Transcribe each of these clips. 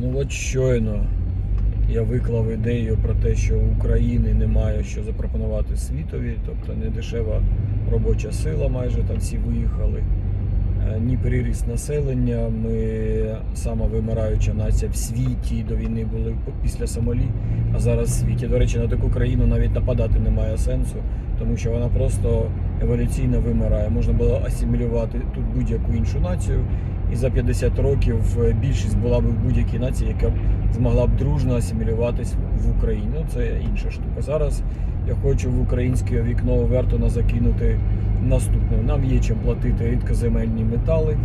Ну от щойно я виклав ідею про те, що у України немає що запропонувати світові, тобто не дешева робоча сила, майже там всі виїхали. Е, Ні приріст населення. Ми сама вимираюча нація в світі до війни були після Сомалі, а зараз в світі. До речі, на таку країну навіть нападати немає сенсу, тому що вона просто еволюційно вимирає. Можна було асимілювати тут будь-яку іншу націю, і за 50 років е, більшість була б в будь-якій нації, яка змогла б дружно асимілюватись в Україні. Ну, це інша штука. Зараз я хочу в українське вікно Овертона закинути наступне. Нам є чим платити рідкоземельні метали.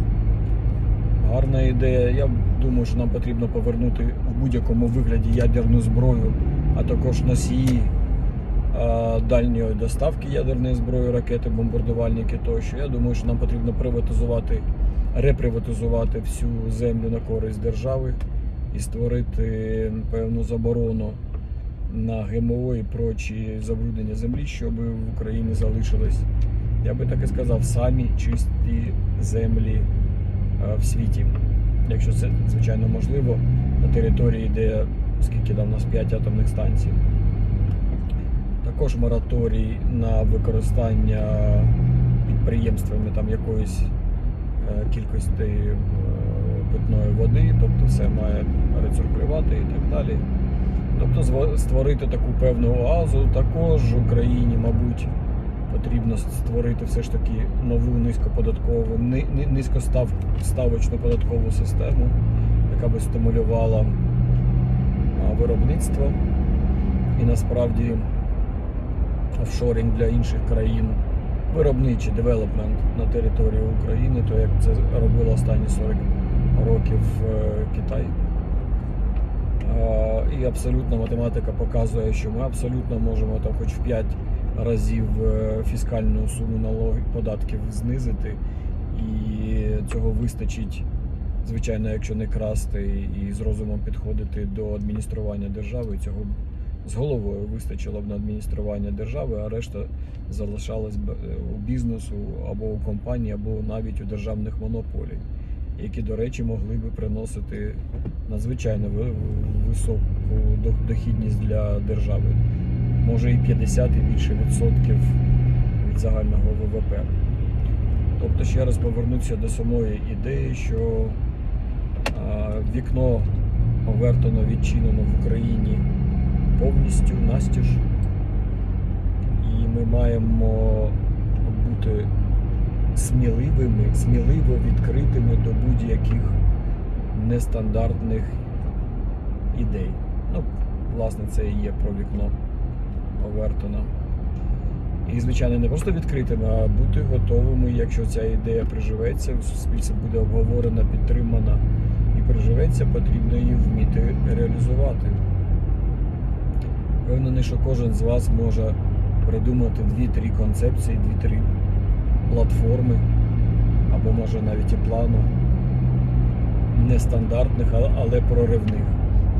Гарна ідея. Я думаю, що нам потрібно повернути в будь-якому вигляді ядерну зброю, а також носії дальньої доставки ядерної зброї, ракети, бомбардувальники тощо. Я думаю, що нам потрібно приватизувати, реприватизувати всю землю на користь держави і створити певну заборону на ГМО і прочі забруднення землі, щоб в Україні залишились, я би так і сказав, самі чисті землі е, в світі. Якщо це звичайно можливо, на території, де скільки там у нас 5 атомних станцій. Також мораторій на використання підприємствами там якоїсь е, кількості е, питної води, тобто все має рециркулювати і так далі. Тобто створити таку певну оазу. Також Україні, мабуть, потрібно створити все ж таки нову низькоподаткову, ни- ни- низькоставочну податкову систему, яка би стимулювала виробництво і насправді офшоринг для інших країн, виробничий девелопмент на території України, то як це робило останні 40 років е, Китай. І абсолютно математика показує, що ми абсолютно можемо там хоч в 5 разів е, фіскальну суму налогів податків знизити, і цього вистачить, звичайно, якщо не красти і з розумом підходити до адміністрування держави, цього з головою вистачило б на адміністрування держави, а решта залишалась б е, у бізнесу або у компанії, або навіть у державних монополій, які, до речі, могли би приносити надзвичайно високу дохідність для держави. Може і 50 і більше відсотків від загального ВВП. Тобто, ще раз повернуся до самої ідеї, що вікно Овертоно відчинено в Україні повністю настіж. І ми маємо бути сміливими, сміливо відкритими до будь-яких нестандартних ідей. Ну, власне, це і є про вікно Овертона. І, звичайно, не просто відкритими, а бути готовими, якщо ця ідея приживеться, в суспільстві буде обговорена, підтримана і приживеться, потрібно її вміти реалізувати. Впевнений, що кожен з вас може придумати 2-3 концепції, 2-3 платформи, або може навіть і плану нестандартних, але проривних.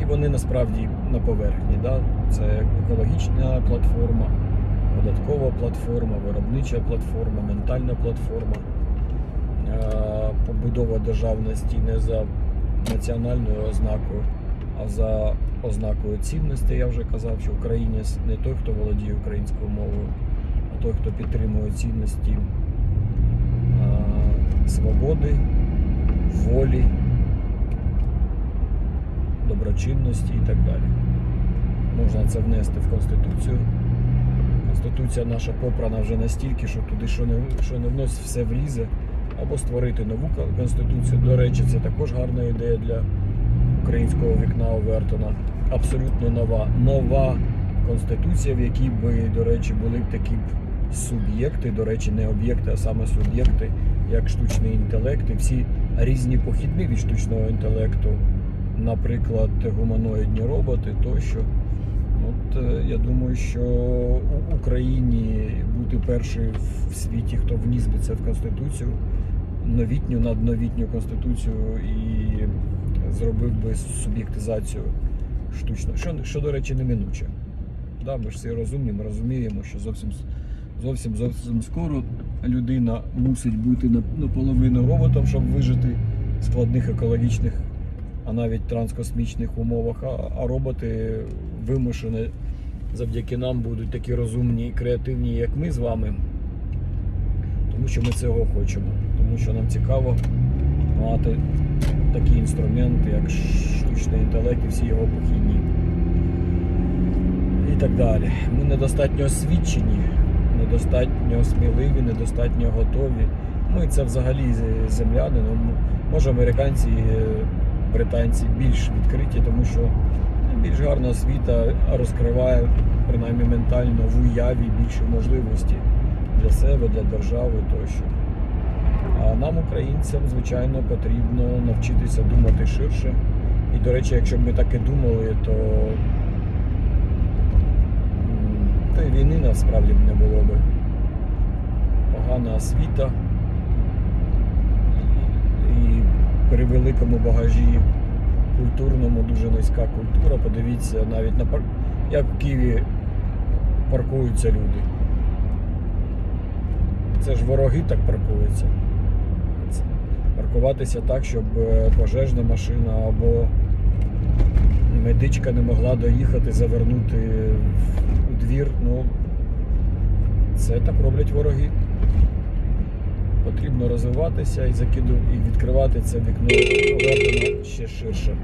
І вони насправді на поверхні. Да? Це екологічна платформа, податкова платформа, виробнича платформа, ментальна платформа, е, побудова державності не за національною ознакою, а за ознакою цінностей. Я вже казав, що українець не той, хто володіє українською мовою, а той, хто підтримує цінності е, свободи, волі, доброчинності і так далі. Можна це внести в Конституцію. Конституція наша попрана вже настільки, що туди що не, що не вносить, все влізе. Або створити нову конституцію. До речі, це також гарна ідея для українського вікна Овертона. Абсолютно нова. Нова конституція, в якій би, до речі, були б такі б суб'єкти, до речі, не об'єкти, а саме суб'єкти, як штучний інтелект, і всі різні похідні від штучного інтелекту, наприклад, гуманоїдні роботи тощо. От е, я думаю, що у Україні бути першою в світі, хто вніс би це в Конституцію, новітню, надновітню конституцію і зробив би суб'єктизацію штучно, що, що до речі, неминуче. Да, ми ж всі розумні, ми розуміємо, що зовсім зовсім зовсім скоро людина мусить бути наполовину роботом, щоб вижити в складних екологічних а навіть транскосмічних умовах, а, а роботи вимушені завдяки нам будуть такі розумні і креативні, як ми з вами. Тому що ми цього хочемо. Тому що нам цікаво мати такі інструменти, як штучний інтелект і всі його похідні. І так далі. Ми недостатньо освічені, недостатньо сміливі, недостатньо готові. Ми це взагалі земляни. Ну, може американці, е, британці більш відкриті, тому що більш гарна освіта розкриває принаймні ментально в уяві більше можливості для себе, для держави тощо. А нам, українцям, звичайно, потрібно навчитися думати ширше. І, до речі, якщо б ми так і думали, то, то і війни насправді б не було би. Погана освіта і при великому багажі культурному дуже низька культура. Подивіться навіть на пар... як в Києві паркуються люди. Це ж вороги так паркуються. Паркуватися так, щоб е, пожежна машина або медичка не могла доїхати, завернути у двір. Ну, це так роблять вороги. Потрібно розвиватися і закиду, і відкривати це вікно Овертона ще ширше.